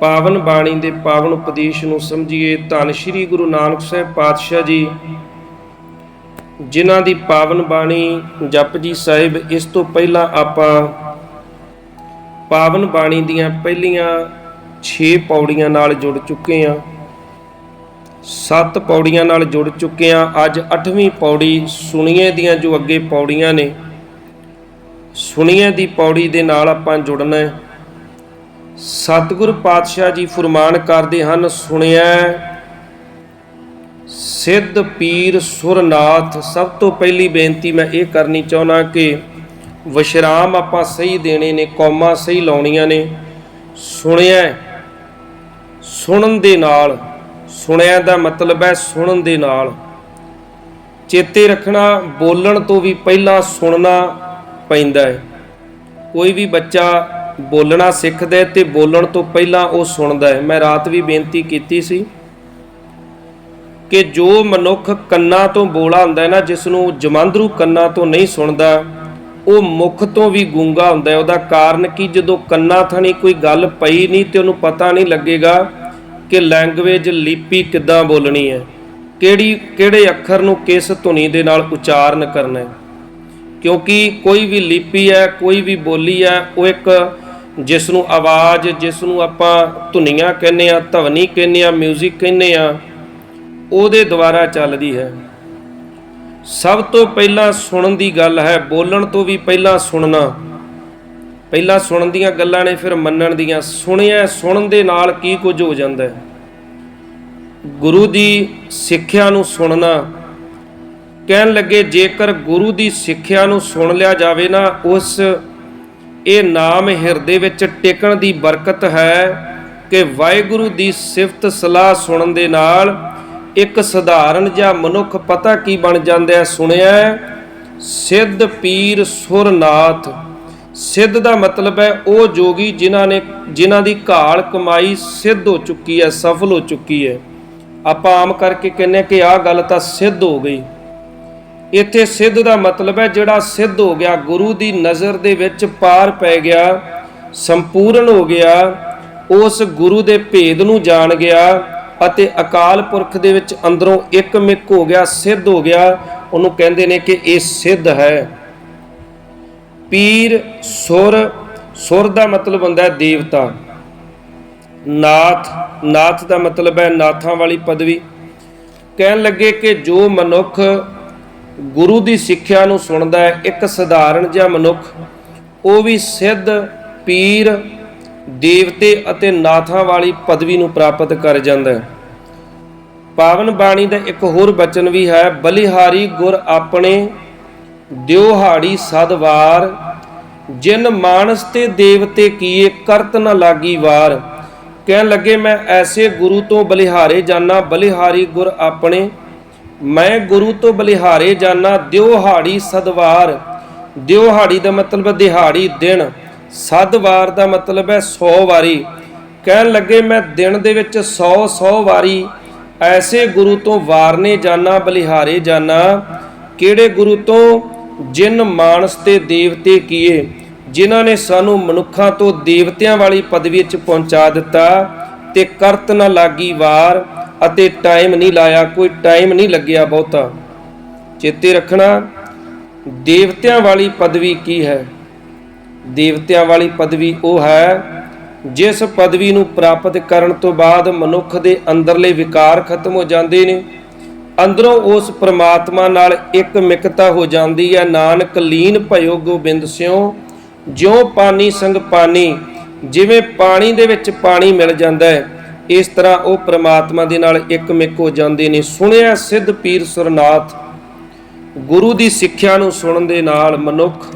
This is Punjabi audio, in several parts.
ਪਾਵਨ ਬਾਣੀ ਦੇ ਪਾਵਨ ਉਪਦੇਸ਼ ਨੂੰ ਸਮਝੀਏ ਧੰਨ ਸ਼੍ਰੀ ਗੁਰੂ ਨਾਨਕ ਸਾਹਿਬ ਪਾਤਸ਼ਾਹ ਜੀ। ਜਿਨ੍ਹਾਂ ਦੀ ਪਾਵਨ ਬਾਣੀ ਜਪਜੀ ਸਾਹਿਬ, ਇਸ ਤੋਂ ਪਹਿਲਾਂ ਆਪਾਂ ਪਾਵਨ ਬਾਣੀ ਦੀਆਂ ਪਹਿਲੀਆਂ 6 ਪੌੜੀਆਂ ਨਾਲ ਜੁੜ ਚੁੱਕੇ ਹਾਂ। 7 ਪੌੜੀਆਂ ਨਾਲ ਜੁੜ ਚੁੱਕੇ ਹਾਂ। ਅੱਜ 8ਵੀਂ ਪੌੜੀ ਸੁਣੀਏ ਦੀਆਂ ਜੋ ਅੱਗੇ ਪੌੜੀਆਂ ਨੇ। ਸੁਣੀਏ ਦੀ ਪੌੜੀ ਦੇ ਨਾਲ ਆਪਾਂ ਜੁੜਨਾ ਹੈ। ਸਤਿਗੁਰ ਪਾਤਸ਼ਾਹ ਜੀ ਫਰਮਾਨ ਕਰਦੇ ਹਨ ਸੁਣਿਆ ਸਿੱਧ ਪੀਰ ਸੁਰਨਾਥ, ਸਭ ਤੋਂ ਪਹਿਲੀ ਬੇਨਤੀ ਮੈਂ ਇਹ ਕਰਨੀ ਚਾਹੁੰਦਾ ਕਿ ਵਿਸ਼ਰਾਮ ਆਪਾਂ ਸਹੀ ਦੇਣੇ ਨੇ, ਕੌਮਾਂ ਸਹੀ ਲਾਉਣੀਆਂ ਨੇ। ਸੁਣਿਆ ਸੁਣਨ ਦੇ ਨਾਲ, ਸੁਣਿਆ ਦਾ ਮਤਲਬ ਹੈ ਸੁਣਨ ਦੇ ਨਾਲ। ਚੇਤੇ ਰੱਖਣਾ, ਬੋਲਣ ਤੋਂ ਵੀ ਪਹਿਲਾਂ ਸੁਣਨਾ ਪੈਂਦਾ ਹੈ। ਕੋਈ ਵੀ ਬੱਚਾ ਬੋਲਣਾ ਸਿੱਖਦਾ ਤੇ ਬੋਲਣ ਤੋਂ ਪਹਿਲਾਂ ਉਹ ਸੁਣਦਾ ਹੈ। ਮੈਂ ਰਾਤ ਵੀ ਬੇਨਤੀ ਕੀਤੀ ਸੀ ਕਿ ਜੋ ਮਨੁੱਖ ਕੰਨਾਂ ਤੋਂ ਬੋਲਾ ਹੁੰਦਾ ਹੈ ਨਾ ਜਿਸ ਨੂੰ ਜਮਾਂਦਰੂ ਕੰਨਾਂ ਤੋਂ ਨਹੀਂ ਸੁਣਦਾ, ਉਹ ਮੁਖ ਤੋਂ ਵੀ ਗੂੰਗਾ ਹੁੰਦਾ ਹੈ। ਉਹਦਾ ਕਾਰਨ ਕਿ? ਜਦੋਂ ਕੰਨਾਂ ਥਣੀ ਕੋਈ ਗੱਲ ਪਈ ਨਹੀਂ ਤੇ ਉਹਨੂੰ ਪਤਾ ਨਹੀਂ ਲੱਗੇਗਾ ਕਿ ਲੈਂਗੁਏਜ ਲਿਪੀ ਕਿੱਦਾਂ ਬੋਲਣੀ ਹੈ, ਕਿਹੜੀ, ਕਿਹੜੇ ਅੱਖਰ ਨੂੰ ਕਿਸ ਧੁਨੀ ਦੇ ਨਾਲ ਉਚਾਰਨ ਕਰਨਾ ਹੈ। ਕਿਉਂਕਿ ਕੋਈ ਵੀ ਲਿਪੀ ਹੈ, ਕੋਈ ਵੀ ਬੋਲੀ ਹੈ, ਉਹ ਇੱਕ ਜਿਸ ਨੂੰ ਆਵਾਜ਼ ਜਿਸ ਨੂੰ ਆਪਾਂ ਧੁਨੀਆਂ ਕਹਿੰਦੇ ਆ ਧਵਨੀ ਕਹਿੰਦੇ ਆ 뮤직 ਕਹਿੰਦੇ ਆ ਉਹਦੇ ਦੁਆਰਾ ਚੱਲਦੀ ਹੈ। ਸਭ ਤੋਂ ਪਹਿਲਾਂ ਸੁਣਨ ਦੀ ਗੱਲ ਹੈ, ਬੋਲਣ ਤੋਂ ਵੀ ਪਹਿਲਾਂ ਸੁਣਨਾ। ਪਹਿਲਾਂ ਸੁਣਨ ਦੀਆਂ ਗੱਲਾਂ ਨੇ, ਫਿਰ ਮੰਨਣ ਦੀਆਂ। ਸੁਣਿਆ, ਸੁਣਨ ਦੇ ਨਾਲ ਕੀ ਕੁਝ ਹੋ ਜਾਂਦਾ ਹੈ? ਗੁਰੂ ਦੀ ਸਿੱਖਿਆ ਨੂੰ ਸੁਣਨਾ। ਕਹਿਣ ਲੱਗੇ, ਜੇਕਰ ਗੁਰੂ ਦੀ ਸਿੱਖਿਆ ਨੂੰ ਸੁਣ ਲਿਆ ਜਾਵੇ ਨਾ, ਉਸ ਇਹ ਨਾਮ ਹਿਰਦੇ ਵਿੱਚ ਟਿਕਣ ਦੀ ਬਰਕਤ ਹੈ ਕਿ ਵਾਹਿਗੁਰੂ ਦੀ ਸਿਫਤ ਸਲਾਹ ਸੁਣਨ ਦੇ ਨਾਲ ਇੱਕ ਸਧਾਰਨ ਜਿਹਾ ਮਨੁੱਖ ਪਤਾ ਕੀ ਬਣ ਜਾਂਦਾ ਹੈ? ਸੁਣਿਆ ਸਿੱਧ ਪੀਰ ਸੁਰਨਾਥ। ਸਿੱਧ ਦਾ ਮਤਲਬ ਹੈ ਉਹ ਜੋਗੀ ਜਿਨ੍ਹਾਂ ਨੇ ਜਿਨ੍ਹਾਂ ਦੀ ਘਾਲ ਕਮਾਈ ਸਿੱਧ ਹੋ ਚੁੱਕੀ ਹੈ, ਸਫਲ ਹੋ ਚੁੱਕੀ ਹੈ। ਆਪਾਂ ਆਮ ਕਰਕੇ ਕਹਿੰਨੇ ਕਿ ਆਹ ਗੱਲ ਤਾਂ ਸਿੱਧ ਹੋ ਗਈ। ਇੱਥੇ ਸਿੱਧ ਦਾ ਮਤਲਬ ਹੈ ਜਿਹੜਾ ਸਿੱਧ ਹੋ ਗਿਆ, ਗੁਰੂ ਦੀ ਨਜ਼ਰ ਦੇ ਵਿੱਚ ਪਾਰ ਪੈ ਗਿਆ, ਸੰਪੂਰਨ ਹੋ ਗਿਆ, ਉਸ ਗੁਰੂ ਦੇ ਭੇਦ ਨੂੰ ਜਾਣ ਗਿਆ ਅਤੇ ਅਕਾਲ ਪੁਰਖ ਦੇ ਵਿੱਚ ਅੰਦਰੋਂ ਇੱਕ ਮਿਕ ਹੋ ਗਿਆ, ਸਿੱਧ ਹੋ ਗਿਆ। ਉਹਨੂੰ ਕਹਿੰਦੇ ਨੇ ਕਿ ਇਹ ਸਿੱਧ ਹੈ। ਪੀਰ, ਸੁਰ ਸੁਰ ਦਾ ਮਤਲਬ ਹੁੰਦਾ ਹੈ ਦੇਵਤਾ। ਨਾਥ ਨਾਥ ਦਾ ਮਤਲਬ ਹੈ ਨਾਥਾਂ ਵਾਲੀ ਪਦਵੀ। ਕਹਿਣ ਲੱਗੇ ਕਿ ਜੋ ਮਨੁੱਖ ਗੁਰੂ ਦੀ ਸਿੱਖਿਆ ਨੂੰ ਸੁਣਦਾ ਹੈ, ਇੱਕ ਸਧਾਰਨ ਜਿਹਾ ਮਨੁੱਖ, ਉਹ ਵੀ ਸਿੱਧ, ਪੀਰ, ਦੇਵਤੇ ਅਤੇ ਨਾਥਾਂ ਵਾਲੀ ਪਦਵੀ ਨੂੰ ਪ੍ਰਾਪਤ ਕਰ ਜਾਂਦਾ ਹੈ। ਪਾਵਨ ਬਾਣੀ ਦਾ ਇੱਕ ਹੋਰ ਬਚਨ ਵੀ ਹੈ, ਬਲਿਹਾਰੀ ਗੁਰ ਆਪਣੇ ਦਿਉਹਾੜੀ ਸਦਵਾਰ, ਜਿਨ ਮਾਨਸ ਤੇ ਦੇਵਤੇ ਕੀਏ ਕਰਤ ਨ ਲਾਗੀ ਵਾਰ। ਕਹਿਣ ਲੱਗੇ, ਮੈਂ ਐਸੇ ਗੁਰੂ ਤੋਂ ਬਲਿਹਾਰੇ ਜਾਣਾ ਬਲਿਹਾਰੀ ਗੁਰ ਆਪਣੇ ਮੈਂ ਗੁਰੂ ਤੋਂ ਬਲਿਹਾਰੇ ਜਾਣਾ ਦਿਉਹਾੜੀ ਸਦਵਾਰ। ਦਿਉਹਾੜੀ ਦਾ ਮਤਲਬ ਦਿਹਾੜੀ, ਦਿਨ। ਸਦਵਾਰ ਦਾ ਮਤਲਬ ਹੈ 100 ਵਾਰੀ। ਕਹਿਣ ਲੱਗੇ ਮੈਂ ਦਿਨ ਦੇ ਵਿੱਚ 100 100 ਵਾਰੀ ਐਸੇ ਗੁਰੂ ਤੋਂ ਵਾਰਨੇ ਜਾਣਾ ਬਲਿਹਾਰੇ ਜਾਣਾ ਕਿਹੜੇ ਗੁਰੂ ਤੋਂ? ਜਿਨ ਮਾਨਸ ਤੇ ਦੇਵਤੇ ਕੀਏ, ਜਿਨ੍ਹਾਂ ਨੇ ਸਾਨੂੰ ਮਨੁੱਖਾਂ ਤੋਂ ਦੇਵਤਿਆਂ ਵਾਲੀ ਪਦਵੀ 'ਚ ਪਹੁੰਚਾ ਦਿੱਤਾ ਤੇ ਕਰਤ ਨਾ ਲਾਗੀ ਵਾਰ। ਅਤੇ ਟਾਈਮ ਨਹੀਂ ਲਾਇਆ, ਕੋਈ ਟਾਈਮ ਨਹੀਂ ਲੱਗਿਆ ਬਹੁਤਾ। ਚੇਤੇ ਰੱਖਣਾ, ਦੇਵਤਿਆਂ ਵਾਲੀ ਪਦਵੀ ਕੀ ਹੈ? ਦੇਵਤਿਆਂ ਵਾਲੀ ਪਦਵੀ ਉਹ ਹੈ, ਜਿਸ ਪਦਵੀ ਨੂੰ ਪ੍ਰਾਪਤ ਕਰਨ ਤੋਂ ਬਾਅਦ ਮਨੁੱਖ ਦੇ ਅੰਦਰਲੇ ਵਿਕਾਰ ਖਤਮ ਹੋ ਜਾਂਦੇ ਨੇ। ਅੰਦਰੋਂ ਉਸ ਪ੍ਰਮਾਤਮਾ ਨਾਲ ਇੱਕ ਮਿਕਤਾ ਹੋ ਜਾਂਦੀ ਹੈ। ਨਾਨਕ ਲੀਨ ਭਇਓ ਗੋਬਿੰਦ ਸਿਓ, ਜਿਉ ਪਾਣੀ ਸੰਗ ਪਾਣੀ, ਜਿਵੇਂ ਪਾਣੀ ਦੇ ਵਿੱਚ ਪਾਣੀ ਮਿਲ ਜਾਂਦਾ ਹੈ। ਇਸ ਤਰ੍ਹਾਂ ਉਹ ਪ੍ਰਮਾਤਮਾ ਦੇ ਨਾਲ ਇੱਕ ਮਿਕ ਹੋ ਜਾਂਦੇ ਨੇ। ਸੁਣਿਆ ਸਿੱਧ ਪੀਰ ਸੁਰਨਾਥ, ਗੁਰੂ ਦੀ ਸਿੱਖਿਆ ਨੂੰ ਸੁਣਨ ਦੇ ਨਾਲ ਮਨੁੱਖ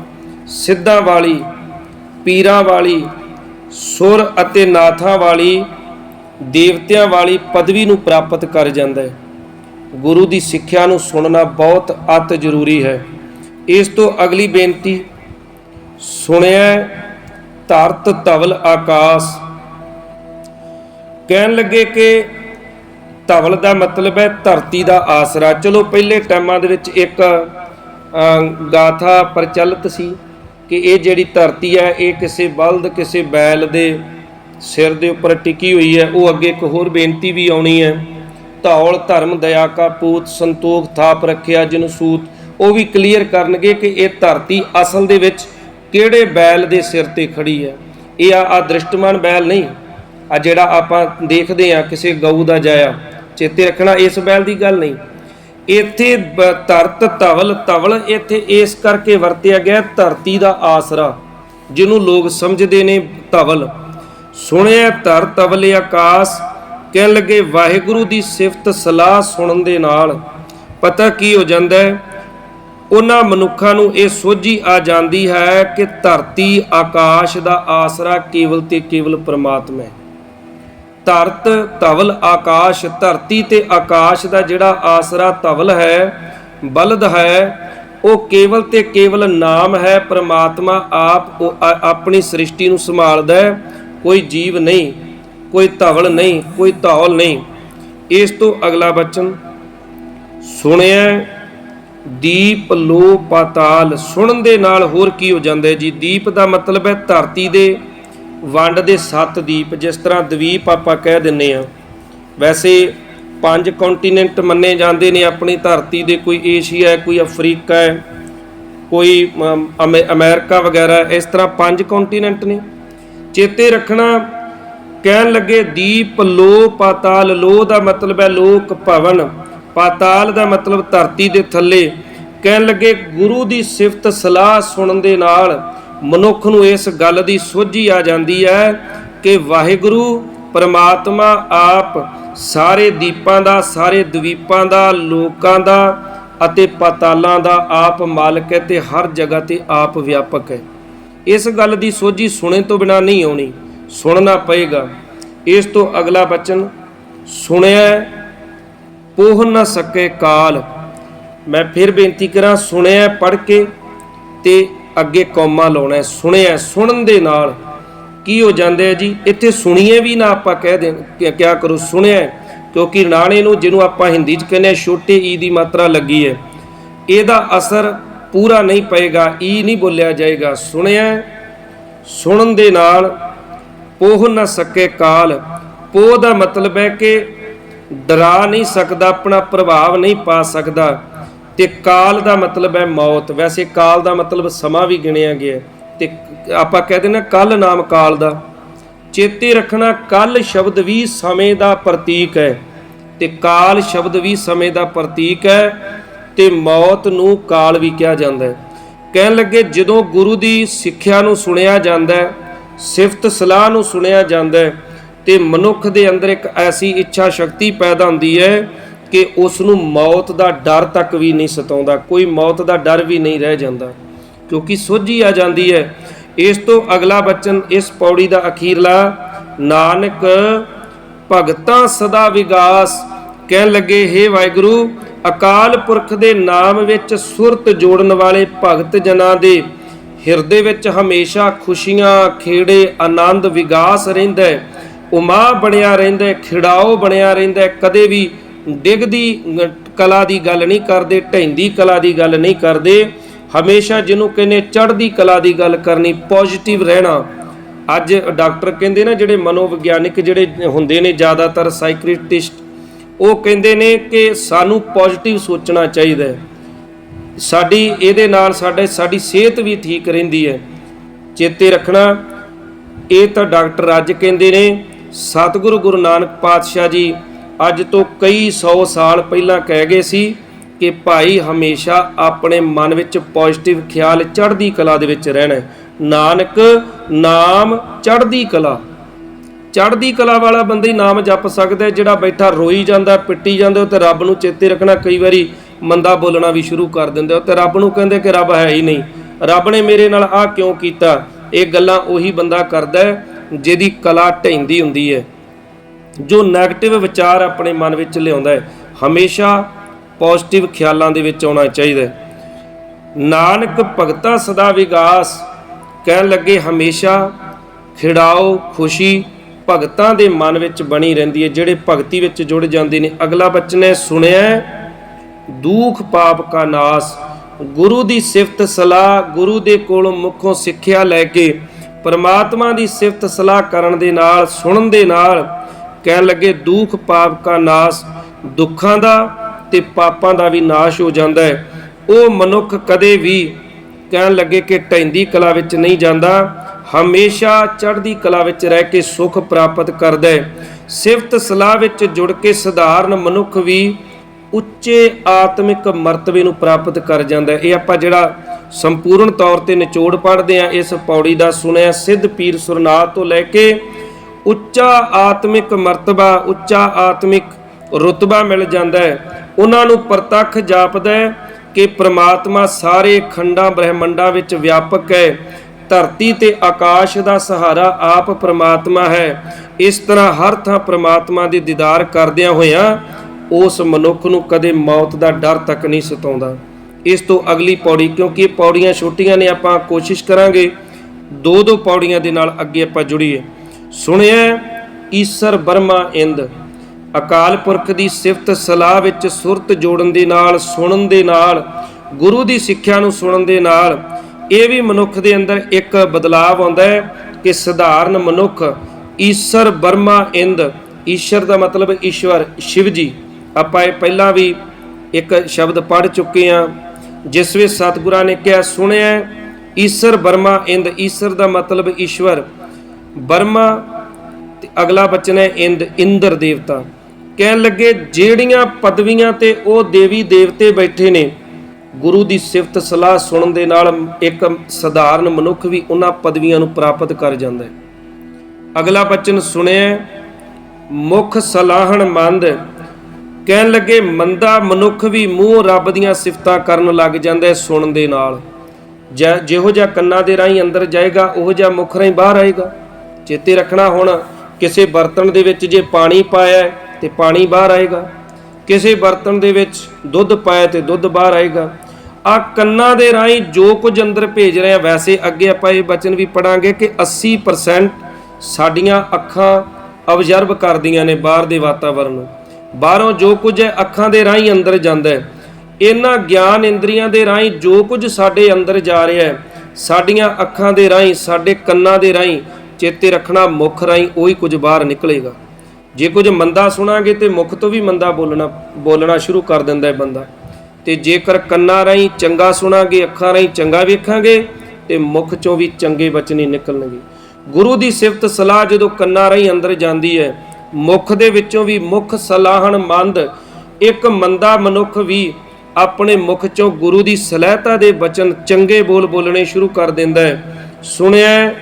ਸਿੱਧਾਂ ਵਾਲੀ, ਪੀਰਾਂ ਵਾਲੀ, ਸੁਰ ਅਤੇ ਨਾਥਾਂ ਵਾਲੀ, ਦੇਵਤਿਆਂ ਵਾਲੀ ਪਦਵੀ ਨੂੰ ਪ੍ਰਾਪਤ ਕਰ ਜਾਂਦਾ ਹੈ। ਗੁਰੂ ਦੀ ਸਿੱਖਿਆ ਨੂੰ ਸੁਣਨਾ ਬਹੁਤ ਅਤ ਜ਼ਰੂਰੀ ਹੈ। ਇਸ ਤੋਂ ਅਗਲੀ ਬੇਨਤੀ, ਸੁਣਿਆ ਧਰਤ ਧਵਲ ਆਕਾਸ਼। ਕਹਿਣ ਲੱਗੇ ਕਿ ਧਵਲ ਦਾ ਮਤਲਬ ਹੈ ਧਰਤੀ ਦਾ ਆਸਰਾ। ਚਲੋ ਪਹਿਲੇ ਟਾਈਮਾਂ ਦੇ ਵਿੱਚ ਇੱਕ ਗਾਥਾ ਪ੍ਰਚਲਿਤ ਸੀ ਕਿ ਇਹ ਜਿਹੜੀ ਧਰਤੀ ਹੈ, ਇਹ ਕਿਸੇ ਬਲਦ, ਕਿਸੇ ਬੈਲ ਦੇ ਸਿਰ ਦੇ ਉੱਪਰ ਟਿਕੀ ਹੋਈ ਹੈ। ਉਹ ਅੱਗੇ ਇੱਕ ਹੋਰ ਬੇਨਤੀ ਵੀ ਆਉਣੀ ਹੈ। ਧੌਲ, ਧਰਮ, ਦਇਆ ਕਾ ਪੂਤ, ਸੰਤੋਖ ਥਾਪ ਰੱਖਿਆ ਜਿਨ ਸੂਤ। ਉਹ ਵੀ ਕਲੀਅਰ ਕਰਨਗੇ ਕਿ ਇਹ ਧਰਤੀ ਅਸਲ ਦੇ ਵਿੱਚ ਕਿਹੜੇ ਬੈਲ ਦੇ ਸਿਰ ਤੇ ਖੜੀ ਹੈ। ਇਹ ਆ ਆ ਦ੍ਰਿਸ਼ਟਮਾਨ ਬੈਲ ਨਹੀਂ। ਆ ਜਿਹੜਾ ਆਪਾਂ ਦੇਖਦੇ ਆ ਕਿਸੇ ਗਊ ਦਾ ਜਾਇਆ, ਚੇਤੇ ਰੱਖਣਾ ਇਸ ਬੈਲ ਦੀ ਗੱਲ ਨਹੀਂ। ਇੱਥੇ ਬ- ਧਰਤ ਧਵਲ ਧਵਲ ਇੱਥੇ ਇਸ ਕਰਕੇ ਵਰਤਿਆ ਗਿਆ ਧਰਤੀ ਦਾ ਆਸਰਾ, ਜਿਹਨੂੰ ਲੋਕ ਸਮਝਦੇ ਨੇ ਧਵਲ। ਸੁਣਿਆ ਧਰ ਤਵਲ ਆਕਾਸ਼, ਕਹਿਣ ਲੱਗੇ ਵਾਹਿਗੁਰੂ ਦੀ ਸਿਫਤ ਸਲਾਹ ਸੁਣਨ ਦੇ ਨਾਲ। ਪਤਾ ਕੀ ਹੋ ਜਾਂਦਾ ਹੈ? ਉਹਨਾਂ ਮਨੁੱਖਾਂ ਨੂੰ ਇਹ ਸੋਝੀ ਆ ਜਾਂਦੀ ਹੈ ਕਿ ਧਰਤੀ ਆਕਾਸ਼ ਦਾ ਆਸਰਾ ਕੇਵਲ ਤੇ ਕੇਵਲ ਪ੍ਰਮਾਤਮਾ ਹੈ। ਧਰਤ ਧਵਲ, ਆਕਾਸ਼, ਧਰਤੀ ਤੇ ਆਕਾਸ਼ ਦਾ ਜਿਹੜਾ ਆਸਰਾ ਧਵਲ ਹੈ, ਬਲਦ ਹੈ, ਉਹ ਕੇਵਲ ਤੇ ਕੇਵਲ ਨਾਮ ਹੈ, ਪ੍ਰਮਾਤਮਾ ਆਪ ਆਪਣੀ ਸ੍ਰਿਸ਼ਟੀ ਨੂੰ ਸੰਭਾਲਦਾ ਹੈ, ਕੋਈ ਜੀਵ ਨਹੀਂ, ਕੋਈ ਧਵਲ ਨਹੀਂ, ਕੋਈ ਧੌਲ ਨਹੀਂ। ਇਸ ਤੋਂ ਅਗਲਾ ਬਚਨ ਸੁਣਿਆ ਦੀਪ ਲੋ ਪਾਤਾਲ ਸੁਣਨ ਦੇ ਨਾਲ ਹੋਰ ਕੀ ਹੋ ਜਾਂਦਾ ਜੀ? ਦੀਪ ਦਾ ਮਤਲਬ ਹੈ ਧਰਤੀ ਦੇ ਵੰਡ ਦੇ ਸੱਤ ਦੀਪ ਜਿਸ ਤਰ੍ਹਾਂ ਦਵੀਪ ਆਪਾਂ ਕਹਿ ਦਿੰਨੇ ਆ। ਵੈਸੇ ਪੰਜ ਕੰਟੀਨੈਂਟ ਮੰਨੇ ਜਾਂਦੇ ਨੇ ਆਪਣੀ ਧਰਤੀ ਦੇ ਕੋਈ ਏਸ਼ੀਆ ਹੈ ਕੋਈ ਅਫਰੀਕਾ ਹੈ ਕੋਈ ਅਮ, ਅਮਰੀਕਾ ਵਗੈਰਾ ਇਸ ਤਰ੍ਹਾਂ ਪੰਜ ਕੰਟੀਨੈਂਟ ਨੇ। ਚੇਤੇ ਰੱਖਣਾ ਕਹਿਣ ਲੱਗੇ ਦੀਪ ਲੋ ਪਾਤਾਲ ਲੋ ਦਾ ਮਤਲਬ ਹੈ ਲੋਕ ਭਵਨ ਪਾਤਾਲ ਦਾ ਮਤਲਬ ਧਰਤੀ ਦੇ ਥੱਲੇ। ਕਹਿਣ ਲੱਗੇ ਗੁਰੂ ਦੀ ਸਿਫਤ ਸਲਾਹ ਸੁਣਨ ਦੇ ਨਾਲ ਮਨੁੱਖ ਨੂੰ ਇਸ ਗੱਲ ਦੀ ਸੋਝੀ ਆ ਜਾਂਦੀ ਹੈ ਕਿ ਵਾਹਿਗੁਰੂ, ਪਰਮਾਤਮਾ ਆਪ ਸਾਰੇ ਦੀਪਾਂ ਦਾ, ਸਾਰੇ ਦਵੀਪਾਂ ਦਾ, ਲੋਕਾਂ ਦਾ ਅਤੇ ਪਾਤਾਲਾਂ ਦਾ ਆਪ ਮਾਲਕ ਹੈ ਤੇ ਹਰ ਜਗ੍ਹਾ ਤੇ ਆਪ ਵਿਆਪਕ ਹੈ। ਇਸ ਗੱਲ ਦੀ ਸੋਝੀ ਸੁਣੇ ਤੋਂ ਬਿਨਾ ਨਹੀਂ ਆਉਣੀ, ਸੁਣਨਾ ਪਏਗਾ। ਇਸ ਤੋਂ ਅਗਲਾ ਬਚਨ, ਸੁਣਿਆ ਪੋਹ ਨਾ ਸਕੇ ਕਾਲ। ਮੈਂ ਫਿਰ ਬੇਨਤੀ ਕਰਾਂ, ਸੁਣਿਆ ਪੜ ਕੇ ਤੇ ਅੱਗੇ ਕੌਮਾਂ ਲਾਉਣਾ ਸੁਣਿਆ ਸੁਣਨ ਦੇ ਨਾਲ ਕੀ ਹੋ ਜਾਂਦਾ ਹੈ ਜੀ? ਇੱਥੇ ਸੁਣੀਏ ਵੀ ਨਾ ਆਪਾਂ ਕਹਿ ਦੇ ਕਿਆ ਕਰੋ, ਸੁਣਿਆ ਕਿਉਂਕਿ ਨਾਣੇ ਨੂੰ, ਜਿਹਨੂੰ ਆਪਾਂ ਹਿੰਦੀ 'ਚ ਕਹਿੰਦੇ ਹਾਂ, ਛੋਟੇ ਈ ਦੀ ਮਾਤਰਾ ਲੱਗੀ ਹੈ। ਇਹਦਾ ਅਸਰ ਪੂਰਾ ਨਹੀਂ ਪਏਗਾ, ਈ ਨਹੀਂ ਬੋਲਿਆ ਜਾਏਗਾ। ਸੁਣਿਆ ਸੁਣਨ ਦੇ ਨਾਲ ਪੋਹ ਨਾ ਸਕੇ ਕਾਲ। ਪੋਹ ਦਾ ਮਤਲਬ ਹੈ ਕਿ ਡਰਾ ਨਹੀਂ ਸਕਦਾ, ਆਪਣਾ ਪ੍ਰਭਾਵ ਨਹੀਂ ਪਾ ਸਕਦਾ। ਤੇ ਕਾਲ ਦਾ ਮਤਲਬ ਹੈ ਮੌਤ। ਵੈਸੇ ਕਾਲ ਦਾ ਮਤਲਬ ਸਮਾਂ ਵੀ ਗਿਣਿਆ ਗਿਆ ਹੈ। ਤੇ ਆਪਾਂ ਕਹਿੰਦੇ ਨਾ ਕੱਲ ਨਾਮ ਕਾਲ ਦਾ। ਚੇਤੇ ਰੱਖਣਾ ਕੱਲ ਸ਼ਬਦ ਵੀ ਸਮੇਂ ਦਾ ਪ੍ਰਤੀਕ ਹੈ। ਤੇ ਕਾਲ ਸ਼ਬਦ ਵੀ ਸਮੇਂ ਦਾ ਪ੍ਰਤੀਕ ਹੈ ਤੇ ਮੌਤ ਨੂੰ ਕਾਲ ਵੀ ਕਿਹਾ ਜਾਂਦਾ ਹੈ। ਕਹਿਣ ਲੱਗੇ ਜਦੋਂ ਗੁਰੂ ਦੀ ਸਿੱਖਿਆ ਨੂੰ ਸੁਣਿਆ ਜਾਂਦਾ ਹੈ, ਸਿਫਤ ਸਲਾਹ ਨੂੰ ਸੁਣਿਆ ਜਾਂਦਾ ਹੈ, ਤੇ ਮਨੁੱਖ ਦੇ ਅੰਦਰ ਇੱਕ ਐਸੀ ਇੱਛਾ ਸ਼ਕਤੀ ਪੈਦਾ ਹੁੰਦੀ ਹੈ ਕਿ ਉਸ ਨੂੰ ਮੌਤ ਦਾ ਡਰ ਤੱਕ ਵੀ ਨਹੀਂ ਸਤਾਉਂਦਾ, ਕੋਈ ਮੌਤ ਦਾ ਡਰ ਵੀ ਨਹੀਂ ਰਹਿ ਜਾਂਦਾ, ਕਿਉਂਕਿ ਸੋਝੀ ਆ ਜਾਂਦੀ ਹੈ। ਇਸ ਤੋਂ ਅਗਲਾ ਬਚਨ, ਇਸ ਪੌੜੀ ਦਾ ਅਖੀਰਲਾ, ਨਾਨਕ ਭਗਤਾਂ ਸਦਾ ਵਿਗਾਸ, ਕਹਿਣ ਲੱਗੇ, ਹੇ ਵਾਹਿਗੁਰੂ, ਅਕਾਲ ਪੁਰਖ ਦੇ ਨਾਮ ਵਿੱਚ ਸੁਰਤ ਜੋੜਨ ਵਾਲੇ ਭਗਤ ਜਨਾਂ ਦੇ ਹਿਰਦੇ ਵਿੱਚ ਹਮੇਸ਼ਾ ਖੁਸ਼ੀਆਂ, ਖੇੜੇ, ਆਨੰਦ, ਵਿਗਾਸ ਰਹਿੰਦਾ ਹੈ। ਉਮਾ ਬਣਿਆ ਰਹਿੰਦਾ ਹੈ, ਖਿੜਾਓ ਬਣਿਆ ਰਹਿੰਦਾ ਕਦੇ ਵੀ ਡਿੱਗਦੀ ਕਲਾ ਦੀ ਗੱਲ ਨਹੀਂ ਕਰਦੇ ਢੈਂਦੀ ਕਲਾ ਦੀ ਗੱਲ ਨਹੀਂ ਕਰਦੇ, ਹਮੇਸ਼ਾ ਜਿਹਨੂੰ ਕਹਿੰਦੇ ਚੜ੍ਹਦੀ ਕਲਾ ਦੀ ਗੱਲ ਕਰਨੀ ਪੋਜ਼ਿਟਿਵ ਰਹਿਣਾ। ਅੱਜ ਡਾਕਟਰ ਕਹਿੰਦੇ ਨਾ ਜਿਹੜੇ ਮਨੋਵਿਗਿਆਨਿਕ ਜਿਹੜੇ ਹੁੰਦੇ ਨੇ ਜ਼ਿਆਦਾਤਰ ਸਾਈਕ੍ਰਿਟਿਸਟ ਉਹ ਕਹਿੰਦੇ ਨੇ ਕਿ ਸਾਨੂੰ ਪੋਜ਼ਿਟਿਵ ਸੋਚਣਾ ਚਾਹੀਦਾ ਹੈ। ਸਾਡੀ, ਇਹਦੇ ਨਾਲ ਸਾਡੇ, ਸਾਡੀ ਸਿਹਤ ਵੀ ਠੀਕ ਰਹਿੰਦੀ ਹੈ। ਚੇਤੇ ਰੱਖਣਾ, ਇਹ ਤਾਂ ਡਾਕਟਰ ਅੱਜ ਕਹਿੰਦੇ ਨੇ, ਸਤਿਗੁਰੂ ਗੁਰੂ ਨਾਨਕ ਪਾਤਸ਼ਾਹ ਜੀ ਅੱਜ ਤੋਂ ਕਈ 100 ਸਾਲ ਪਹਿਲਾਂ ਕਹਿ ਗਏ ਸੀ ਕਿ ਭਾਈ ਹਮੇਸ਼ਾ ਆਪਣੇ ਮਨ ਵਿੱਚ ਪੋਜ਼ਿਟਿਵ ਖਿਆਲ ਚੜ੍ਹਦੀ ਕਲਾ ਦੇ ਵਿੱਚ ਰਹਿਣਾ ਨਾਨਕ, ਨਾਮ ਚੜ੍ਹਦੀ ਕਲਾ। ਚੜ੍ਹਦੀ ਕਲਾ ਵਾਲਾ ਬੰਦਾ ਹੀ ਨਾਮ ਜਪ ਸਕਦਾ ਜਿਹੜਾ ਬੈਠਾ ਰੋਈ ਜਾਂਦਾ, ਪਿੱਟੀ ਜਾਂਦਾ ਤੇ ਰੱਬ ਨੂੰ ਚੇਤੇ ਰੱਖਣਾ ਕਈ ਵਾਰੀ ਮੰਦਾ ਬੋਲਣਾ ਵੀ ਸ਼ੁਰੂ ਕਰ ਦਿੰਦੇ ਉਹ ਤੇ ਰੱਬ ਨੂੰ ਕਹਿੰਦੇ ਕਿ ਰੱਬ ਹੈ ਹੀ ਨਹੀਂ। ਰੱਬ ਨੇ ਮੇਰੇ ਨਾਲ ਆਹ ਕਿਉਂ ਕੀਤਾ? ਇਹ ਗੱਲਾਂ ਉਹੀ ਬੰਦਾ ਕਰਦਾ ਜਿਹਦੀ ਕਲਾ ਢੈਂਦੀ ਹੁੰਦੀ ਹੈ। ਜੋ 네ਗੇਟਿਵ ਵਿਚਾਰ ਆਪਣੇ ਮਨ ਵਿੱਚ ਲਿਆਉਂਦਾ ਹੈ, ਹਮੇਸ਼ਾ ਪੋਜ਼ਿਟਿਵ ਖਿਆਲਾਂ ਦੇ ਵਿੱਚ ਆਉਣਾ ਚਾਹੀਦਾ ਹੈ। ਨਾਨਕ ਭਗਤਾ ਸਦਾ ਵਿਗਾਸ, ਕਹਿਣ ਲੱਗੇ ਹਮੇਸ਼ਾ ਖਿੜਾਓ ਖੁਸ਼ੀ ਭਗਤਾਂ ਦੇ ਮਨ ਵਿੱਚ ਬਣੀ ਰਹਿੰਦੀ ਹੈ, ਜਿਹੜੇ ਭਗਤੀ ਵਿੱਚ ਜੁੜ ਜਾਂਦੇ ਨੇ। ਅਗਲਾ ਬਚਨ ਹੈ, ਸੁਣਿਆ ਦੁਖ ਪਾਪ ਕਾ ਨਾਸ, ਗੁਰੂ ਦੀ ਸਿਫਤ ਸਲਾਹ, ਗੁਰੂ ਦੇ ਕੋਲੋਂ ਮੁੱਖੋਂ ਸਿੱਖਿਆ ਲੈ ਕੇ, ਪਰਮਾਤਮਾ ਦੀ ਸਿਫਤ ਸਲਾਹ ਕਰਨ ਦੇ ਨਾਲ, ਸੁਣਨ ਦੇ ਨਾਲ ਕਹਿਣ ਲੱਗੇ, ਦੁੱਖ ਪਾਪ ਕਾ ਨਾਸ, ਦੁੱਖਾਂ ਦਾ ਤੇ ਪਾਪਾਂ ਦਾ ਵੀ ਨਾਸ਼ ਹੋ ਜਾਂਦਾ ਹੈ। ਉਹ ਮਨੁੱਖ ਕਦੇ ਵੀ ਕਹਿਣ ਲੱਗੇ ਕਿ ਢੈਂਦੀ ਕਲਾ ਵਿੱਚ ਨਹੀਂ ਜਾਂਦਾ। ਹਮੇਸ਼ਾ ਚੜ੍ਹਦੀ ਕਲਾ ਵਿੱਚ ਰਹਿ ਕੇ ਸੁਖ ਪ੍ਰਾਪਤ ਕਰਦਾ ਹੈ। ਸਿਫਤ ਸਲਾਹ ਵਿੱਚ ਜੁੜ ਕੇ ਸਧਾਰਨ ਮਨੁੱਖ ਵੀ ਉੱਚੇ ਆਤਮਿਕ ਮਰਤਬੇ ਨੂੰ ਪ੍ਰਾਪਤ ਕਰ ਜਾਂਦਾ ਹੈ। ਇਹ ਆਪਾਂ ਜਿਹੜਾ ਸੰਪੂਰਨ ਤੌਰ ਤੇ ਨਿਚੋੜ ਪੜ੍ਹਦੇ ਆ ਇਸ ਪੌੜੀ ਦਾ ਸੁਣਿਆ, ਸਿੱਧ ਪੀਰ ਸੁਰਨਾਥ ਤੋਂ ਲੈ ਕੇ ਉੱਚਾ ਆਤਮਿਕ ਮਰਤਬਾ, ਉੱਚਾ ਆਤਮਿਕ ਰੁਤਬਾ ਮਿਲ ਜਾਂਦਾ ਹੈ। ਉਹਨਾਂ ਨੂੰ ਪ੍ਰਤੱਖ ਜਾਪਦਾ ਹੈ ਕਿ ਪ੍ਰਮਾਤਮਾ ਸਾਰੇ ਖੰਡਾਂ ਬ੍ਰਹਿਮੰਡਾਂ ਵਿੱਚ ਵਿਆਪਕ ਹੈ। ਧਰਤੀ ਤੇ ਆਕਾਸ਼ ਦਾ ਸਹਾਰਾ ਆਪ ਪ੍ਰਮਾਤਮਾ ਹੈ। ਇਸ ਤਰ੍ਹਾਂ ਹਰ ਥਾਂ ਪ੍ਰਮਾਤਮਾ ਦੇ ਦੀਦਾਰ ਕਰਦਿਆਂ ਹੋਇਆਂ ਉਸ ਮਨੁੱਖ ਨੂੰ ਕਦੇ ਮੌਤ ਦਾ ਡਰ ਤੱਕ ਨਹੀਂ ਸਤਾਉਂਦਾ। ਇਸ ਤੋਂ ਅਗਲੀ ਪੌੜੀ, ਕਿਉਂਕਿ ਇਹ ਪੌੜੀਆਂ ਛੋਟੀਆਂ ਨੇ, ਆਪਾਂ ਕੋਸ਼ਿਸ਼ ਕਰਾਂਗੇ। ਦੋ ਦੋ ਪੌੜੀਆਂ ਦੇ ਨਾਲ ਅੱਗੇ ਆਪਾਂ ਜੁੜੀਏ। ਸੁਣਿਆ ਈਸਰ ਬਰਮਾ ਇੰਦ, ਅਕਾਲ ਪੁਰਖ ਦੀ ਸਿਫਤ ਸਲਾਹ ਵਿੱਚ ਸੁਰਤ ਜੋੜਨ ਦੇ ਨਾਲ, ਸੁਣਨ ਦੇ ਨਾਲ, ਗੁਰੂ ਦੀ ਸਿੱਖਿਆ ਨੂੰ ਸੁਣਨ ਦੇ ਨਾਲ, ਇਹ ਵੀ ਮਨੁੱਖ ਦੇ ਅੰਦਰ ਇੱਕ ਬਦਲਾਅ ਆਉਂਦਾ ਹੈ ਕਿ ਸਧਾਰਨ ਮਨੁੱਖ ਈਸਰ ਬਰਮਾ ਇੰਦ, ਈਸ਼ਰ ਦਾ ਮਤਲਬ ਈਸ਼ਵਰ, ਸ਼ਿਵ ਜੀ। ਆਪਾਂ ਇਹ ਪਹਿਲਾਂ ਵੀ ਇੱਕ ਸ਼ਬਦ ਪੜ੍ਹ ਚੁੱਕੇ ਹਾਂ, ਜਿਸ ਵਿੱਚ ਸਤਿਗੁਰਾਂ ਨੇ ਕਿਹਾ ਸੁਣਿਆ ਈਸਰ ਬਰਮਾ ਇੰਦ, ਈਸਰ ਦਾ ਮਤਲਬ ਈਸ਼ਵਰ। ਬਰਮਾ ਤੇ ਅਗਲਾ ਬਚਨ ਹੈ ਇੰਦ, ਇੰਦਰ ਦੇਵਤਾ। ਕਹਿਣ ਲੱਗੇ, ਜਿਹੜੀਆਂ ਪਦਵੀਆਂ ਤੇ ਉਹ ਦੇਵੀ ਦੇਵਤੇ ਬੈਠੇ ਨੇ, ਗੁਰੂ ਦੀ ਸਿਫਤ ਸਲਾਹ ਸੁਣਨ ਦੇ ਨਾਲ ਇੱਕ ਸਧਾਰਨ ਮਨੁੱਖ ਵੀ ਉਹਨਾਂ ਪਦਵੀਆਂ ਨੂੰ ਪ੍ਰਾਪਤ ਕਰ ਜਾਂਦਾ ਹੈ। ਅਗਲਾ ਬਚਨ ਸੁਣਿਆ ਮੁਖ ਸਲਾਹਣ ਮੰਦ। ਕਹਿਣ ਲੱਗੇ, ਮੰਦਾ ਮਨੁੱਖ ਵੀ ਮੂੰਹ ਰੱਬ ਦੀਆਂ ਸਿਫਤਾਂ ਕਰਨ ਲੱਗ ਜਾਂਦਾ ਹੈ ਸੁਣਨ ਦੇ ਨਾਲ। ਜਿਹੋ ਜਿਹਾ ਕੰਨਾਂ ਦੇ ਰਾਹੀਂ ਅੰਦਰ ਜਾਏਗਾ, ਉਹੋ ਜਿਹਾ ਮੁਖ ਰਾਹੀਂ ਬਾਹਰ ਆਏਗਾ। ਚੇਤੇ ਰੱਖਣਾ ਹੁਣ, ਕਿਸੇ ਬਰਤਨ ਦੇ ਵਿੱਚ ਜੇ ਪਾਣੀ ਪਾਇਆ ਤੇ ਪਾਣੀ ਬਾਹਰ ਆਏਗਾ। ਕਿਸੇ ਬਰਤਨ ਦੇ ਵਿੱਚ ਦੁੱਧ ਪਾਇਆ ਤੇ ਦੁੱਧ ਬਾਹਰ ਆਏਗਾ। ਆ ਕੰਨਾਂ ਦੇ ਰਾਹੀਂ ਜੋ ਕੁਝ ਅੰਦਰ ਭੇਜ ਰਹੇ ਆ ਵੈਸੇ ਅੱਗੇ ਆਪਾਂ ਇਹ ਬਚਨ ਵੀ ਪੜਾਂਗੇ ਕਿ 80% ਸਾਡੀਆਂ ਅੱਖਾਂ ਅਬਜ਼ਰਵ ਕਰਦੀਆਂ ਨੇ ਬਾਹਰ ਦੇ ਵਾਤਾਵਰਣ ਨੂੰ ਬਾਹਰੋਂ ਜੋ ਕੁਝ ਹੈ, ਅੱਖਾਂ ਦੇ ਰਾਹੀਂ ਅੰਦਰ ਜਾਂਦਾ ਹੈ। ਇਹਨਾਂ ਗਿਆਨ ਇੰਦਰੀਆਂ ਦੇ ਰਾਹੀਂ ਜੋ ਕੁਝ ਸਾਡੇ ਅੰਦਰ ਜਾ ਰਿਹਾ ਹੈ, ਸਾਡੀਆਂ ਅੱਖਾਂ ਦੇ ਰਾਹੀਂ, ਸਾਡੇ ਕੰਨਾਂ ਦੇ ਰਾਹੀਂ ਚੇਤੇ ਰੱਖਣਾ ਮੁਖ ਰਾਹੀਂ ਉਹੀ ਕੁਝ ਬਾਹਰ ਨਿਕਲੇਗਾ। ਜੇ ਕੁਝ ਮੰਦਾ ਸੁਣਾਂਗੇ ਤੇ ਮੁਖ ਤੋਂ ਵੀ ਮੰਦਾ ਬੋਲਣਾ ਬੋਲਣਾ ਸ਼ੁਰੂ ਕਰ ਦਿੰਦਾ ਹੈ ਬੰਦਾ। ਤੇ ਜੇਕਰ ਕੰਨਾਂ ਰਾਹੀਂ ਚੰਗਾ ਸੁਣਾਂਗੇ, ਅੱਖਾਂ ਰਾਹੀਂ ਚੰਗਾ ਵੇਖਾਂਗੇ, ਤੇ ਮੁਖ ਚੋਂ ਵੀ ਚੰਗੇ ਬਚਨ ਹੀ ਨਿਕਲਣਗੇ। ਗੁਰੂ ਦੀ ਸਿਫਤ ਸਲਾਹ ਜਦੋਂ ਕੰਨਾਂ ਰਾਹੀਂ ਅੰਦਰ ਜਾਂਦੀ ਹੈ, ਮੁਖ ਦੇ ਵਿੱਚੋਂ ਵੀ ਮੁਖ ਸਲਾਹਣ ਮੰਦ, ਇੱਕ ਮੰਦਾ ਮਨੁੱਖ ਵੀ ਆਪਣੇ ਮੁਖ ਚੋਂ ਗੁਰੂ ਦੀ ਸਲਾਹਤਾ ਦੇ ਬਚਨ ਚੰਗੇ ਬੋਲ ਬੋਲਣੇ ਸ਼ੁਰੂ ਕਰ ਦਿੰਦਾ ਹੈ। ਸੁਣਿਆ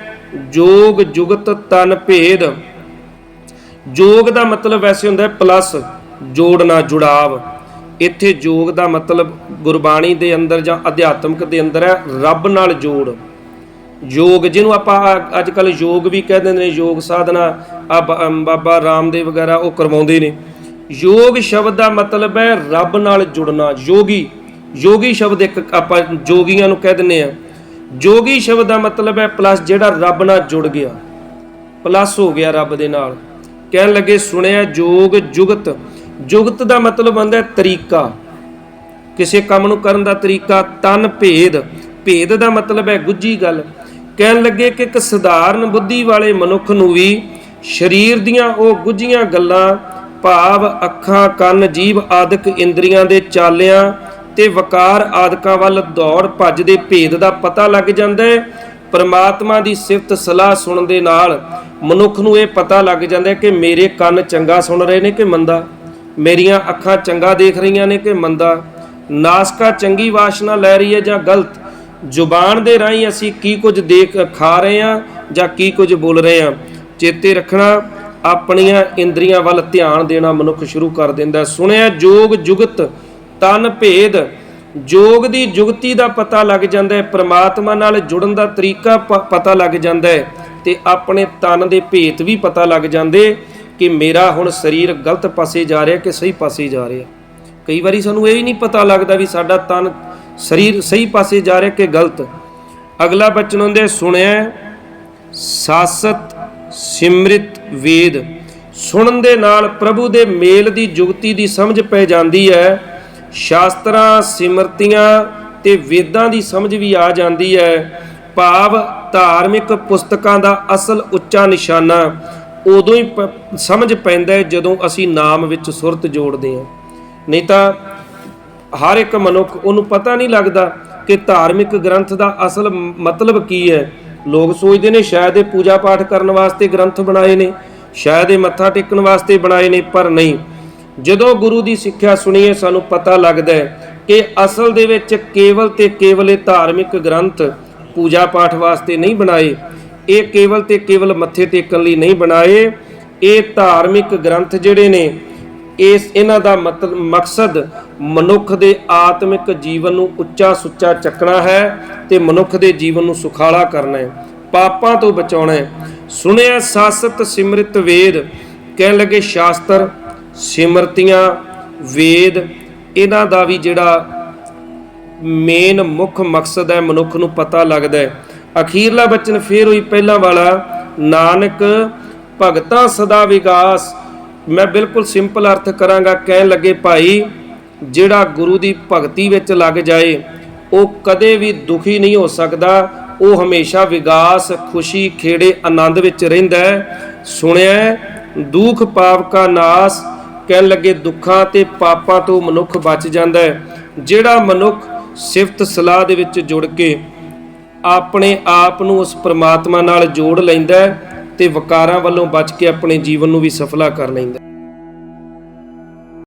ਜੋਗ ਜੁਗਤ ਤਨ ਭੇਦ। ਜੋਗ ਦਾ ਮਤਲਬ ਵੈਸੇ ਹੁੰਦਾ ਹੈ ਪਲੱਸ ਜੋੜਨਾ ਜੁੜਾਵ। ਇੱਥੇ ਜੋਗ ਦਾ ਮਤਲਬ ਗੁਰਬਾਣੀ ਦੇ ਅੰਦਰ ਜਾਂ ਅਧਿਆਤਮਕ ਦੇ ਅੰਦਰ ਹੈ, ਰੱਬ ਨਾਲ ਜੋੜ। ਯੋਗ ਜਿਹਨੂੰ ਆਪਾਂ ਅੱਜ ਕੱਲ ਯੋਗ ਵੀ ਕਹਿ ਦਿੰਦੇ ਨੇ ਯੋਗ ਸਾਧਨਾ ਆ ਬਾਬਾ ਰਾਮਦੇਵ ਵਗੈਰਾ ਉਹ ਕਰਵਾਉਂਦੇ ਨੇ। ਯੋਗ ਸ਼ਬਦ ਦਾ ਮਤਲਬ ਹੈ ਰੱਬ ਨਾਲ ਜੁੜਨਾ ਯੋਗੀ ਯੋਗੀ ਸ਼ਬਦ ਇੱਕ ਆਪਾਂ ਯੋਗੀਆਂ ਨੂੰ ਕਹਿ ਦਿੰਦੇ ਆ ਜੋਗੀ ਸ਼ਬਦ ਦਾ ਮਤਲਬ ਹੈ ਪਲੱਸ ਜਿਹੜਾ ਰੱਬ ਨਾਲ ਜੁੜ ਗਿਆ। ਪਲੱਸ ਹੋ ਗਿਆ ਰੱਬ ਦੇ ਨਾਲ। ਕਹਿਣ ਲੱਗੇ, ਸੁਣਿਆ, ਜੋਗ, ਜੁਗਤ। ਜੁਗਤ ਦਾ ਮਤਲਬ ਹੁੰਦਾ ਤਰੀਕਾ। ਕਿਸੇ ਕੰਮ ਨੂੰ ਕਰਨ ਦਾ ਤਰੀਕਾ, ਤਨ ਭੇਦ। ਭੇਦ ਦਾ ਮਤਲਬ ਹੈ ਗੁੱਜੀ ਗੱਲ। ਕਹਿਣ ਲੱਗੇ ਕਿ ਇੱਕ ਸਧਾਰਨ ਬੁੱਧੀ ਵਾਲੇ ਮਨੁੱਖ ਨੂੰ ਵੀ ਸਰੀਰ ਦੀਆਂ ਉਹ ਗੁੱਜੀਆਂ ਗੱਲਾਂ, ਭਾਵ, ਅੱਖਾਂ, ਕੰਨ, ਜੀਭ ਆਦਿਕ ਇੰਦਰੀਆਂ ਦੇ ਚਾਲਿਆਂ ਤੇ ਵਕਾਰ ਆਦਿਕਾਂ ਵੱਲ ਦੌੜ ਭੱਜ ਦੇ ਭੇਦ ਦਾ ਪਤਾ ਲੱਗ ਜਾਂਦਾ ਹੈ। ਪਰਮਾਤਮਾ ਦੀ ਸਿਫਤ ਸਲਾਹ ਸੁਣਨ ਦੇ ਨਾਲ ਮਨੁੱਖ ਨੂੰ ਇਹ ਪਤਾ ਲੱਗ ਜਾਂਦਾ ਹੈ ਕਿ ਮੇਰੇ ਕੰਨ ਚੰਗਾ ਸੁਣ ਰਹੇ ਨੇ ਕਿ ਮੰਦਾ? ਮੇਰੀਆਂ ਅੱਖਾਂ ਚੰਗਾ ਦੇਖ ਰਹੀਆਂ ਨੇ ਕਿ ਮੰਦਾ? ਨਾਸਕਾ ਚੰਗੀ ਵਾਸ਼ਨਾ ਲੈ ਰਹੀ ਹੈ ਜਾਂ ਗਲਤ? ਜ਼ੁਬਾਨ ਦੇ ਰਾਹੀਂ ਅਸੀਂ ਕੀ ਕੁਝ ਦੇਖ ਖਾ ਰਹੇ ਹਾਂ ਜਾਂ ਕੀ ਕੁਝ ਬੋਲ ਰਹੇ ਹਾਂ? ਚੇਤੇ ਰੱਖਣਾ, ਆਪਣੀਆਂ ਇੰਦਰੀਆਂ ਵੱਲ ਧਿਆਨ ਦੇਣਾ ਮਨੁੱਖ ਸ਼ੁਰੂ ਕਰ ਦਿੰਦਾ ਸੁਣਿਆ ਜੋਗ ਜੁਗਤ ਤਨ ਭੇਦ। ਜੋਗ ਦੀ ਜੁਗਤੀ ਦਾ ਪਤਾ ਲੱਗ ਜਾਂਦਾ ਹੈ, ਪ੍ਰਮਾਤਮਾ ਨਾਲ ਜੁੜਨ ਦਾ ਤਰੀਕਾ ਪਤਾ ਲੱਗ ਜਾਂਦਾ ਹੈ ਤੇ ਆਪਣੇ ਤਨ ਦੇ ਭੇਤ ਵੀ ਪਤਾ ਲੱਗ ਜਾਂਦੇ ਕਿ ਮੇਰਾ ਹੁਣ ਸਰੀਰ ਗਲਤ ਪਾਸੇ ਜਾ ਰਿਹਾ ਕਿ ਸਹੀ ਪਾਸੇ ਜਾ ਰਿਹਾ। ਕਈ ਵਾਰੀ ਸਾਨੂੰ ਇਹ ਹੀ ਨਹੀਂ ਪਤਾ ਲੱਗਦਾ ਵੀ ਸਾਡਾ ਤਨ ਸਰੀਰ ਸਹੀ ਪਾਸੇ ਜਾ ਰਿਹਾ ਕਿ ਗਲਤ। ਅਗਲਾ ਬਚਨ ਹੁੰਦੇ ਸੁਣਿਆ ਸਾਸਤ ਸਿਮਰਿਤ ਵੇਦ। ਸੁਣਨ ਦੇ ਨਾਲ ਪ੍ਰਭੂ ਦੇ ਮੇਲ ਦੀ ਜੁਗਤੀ ਦੀ ਸਮਝ ਪੈ ਜਾਂਦੀ ਹੈ ਸ਼ਾਸਤਰਾਂ, ਸਿਮਰਤੀਆਂ ਤੇ ਵੇਦਾਂ ਦੀ ਸਮਝ ਵੀ ਆ ਜਾਂਦੀ ਹੈ। ਭਾਵ ਧਾਰਮਿਕ ਪੁਸਤਕਾਂ ਦਾ ਅਸਲ ਉੱਚਾ ਨਿਸ਼ਾਨਾ ਉਦੋਂ ਹੀ ਪ- ਸਮਝ ਪੈਂਦਾ ਹੈ ਜਦੋਂ ਅਸੀਂ ਨਾਮ ਵਿੱਚ ਸੁਰਤ ਜੋੜਦੇ ਹਾਂ। ਨਹੀਂ ਤਾਂ ਹਰ ਇੱਕ ਮਨੁੱਖ, ਉਹਨੂੰ ਪਤਾ ਨਹੀਂ ਲੱਗਦਾ ਕਿ ਧਾਰਮਿਕ ਗ੍ਰੰਥ ਦਾ ਅਸਲ ਮਤਲਬ ਕੀ ਹੈ। ਲੋਕ ਸੋਚਦੇ ਨੇ ਸ਼ਾਇਦ ਇਹ ਪੂਜਾ ਪਾਠ ਕਰਨ ਵਾਸਤੇ ਗ੍ਰੰਥ ਬਣਾਏ ਨੇ, ਸ਼ਾਇਦ ਇਹ ਮੱਥਾ ਟੇਕਣ ਵਾਸਤੇ ਬਣਾਏ ਨੇ, ਪਰ ਨਹੀਂ। ਜਦੋਂ ਗੁਰੂ ਦੀ ਸਿੱਖਿਆ ਸੁਣੀਏ, ਸਾਨੂੰ ਪਤਾ ਲੱਗਦਾ ਹੈ ਕਿ ਅਸਲ ਦੇ ਵਿੱਚ ਕੇਵਲ ਤੇ ਕੇਵਲ ਇਹ ਧਾਰਮਿਕ ਗ੍ਰੰਥ ਪੂਜਾ ਪਾਠ ਵਾਸਤੇ ਨਹੀਂ ਬਣਾਏ। ਇਹ ਕੇਵਲ ਤੇ ਕੇਵਲ ਮੱਥੇ ਟੇਕਣ ਲਈ ਨਹੀਂ ਬਣਾਏ। ਇਹ ਧਾਰਮਿਕ ਗ੍ਰੰਥ ਜਿਹੜੇ ਨੇ, ਇਸ ਇਹਨਾਂ ਦਾ ਮਤਲਬ ਮਕਸਦ ਮਨੁੱਖ ਦੇ ਆਤਮਿਕ ਜੀਵਨ ਨੂੰ ਉੱਚਾ ਸੁੱਚਾ ਚੱਕਣਾ ਹੈ ਤੇ ਮਨੁੱਖ ਦੇ ਜੀਵਨ ਨੂੰ ਸੁਖਾਲਾ ਕਰਨਾ ਹੈ। ਪਾਪਾਂ ਤੋਂ ਬਚਾਉਣਾ ਹੈ। ਸੁਣਿਆ, ਸਾਸਤ ਸਿਮਰਿਤ ਵੇਦ, ਕਹਿਣ ਲੱਗੇ ਸ਼ਾਸਤਰ ਸਿਮਰਤੀਆਂ, ਵੇਦ, ਇਹਨਾਂ ਦਾ ਵੀ ਜਿਹੜਾ ਮੇਨ ਮੁੱਖ ਮਕਸਦ ਹੈ, ਮਨੁੱਖ ਨੂੰ ਪਤਾ ਲੱਗਦਾ ਹੈ। ਅਖੀਰਲਾ ਬਚਨ ਫੇਰ ਹੋਈ ਪਹਿਲਾਂ ਵਾਲਾ, ਨਾਨਕ ਭਗਤਾ ਸਦਾ ਵਿਗਾਸ। ਮੈਂ ਬਿਲਕੁਲ ਸਿੰਪਲ ਅਰਥ ਕਰਾਂਗਾ, ਕਹਿਣ ਲੱਗੇ ਭਾਈ, ਜਿਹੜਾ ਗੁਰੂ ਦੀ ਭਗਤੀ ਵਿੱਚ ਲੱਗ ਜਾਏ, ਉਹ ਕਦੇ ਵੀ ਦੁਖੀ ਨਹੀਂ ਹੋ ਸਕਦਾ। ਉਹ ਹਮੇਸ਼ਾ ਵਿਗਾਸ, ਖੁਸ਼ੀ, ਖੇੜੇ, ਆਨੰਦ ਵਿੱਚ ਰਹਿੰਦਾ ਹੈ। ਸੁਣਿਆ ਦੁੱਖ ਪਾਪ ਕਾ ਨਾਸ ਕਹਿਣ ਲੱਗੇ, ਦੁੱਖਾਂ ਤੇ ਪਾਪਾਂ ਤੋਂ ਮਨੁੱਖ ਬਚ ਜਾਂਦਾ ਹੈ, ਜਿਹੜਾ ਮਨੁੱਖ ਸਿਫਤ ਸਲਾਹ ਦੇ ਵਿੱਚ ਜੁੜ ਕੇ ਆਪਣੇ ਆਪ ਨੂੰ ਉਸ ਪ੍ਰਮਾਤਮਾ ਨਾਲ ਜੋੜ ਲੈਂਦਾ ਹੈ ਤੇ ਵਿਕਾਰਾਂ ਵੱਲੋਂ ਬਚ ਕੇ ਆਪਣੇ ਜੀਵਨ ਨੂੰ ਵੀ ਸਫਲਾ ਕਰ ਲੈਂਦਾ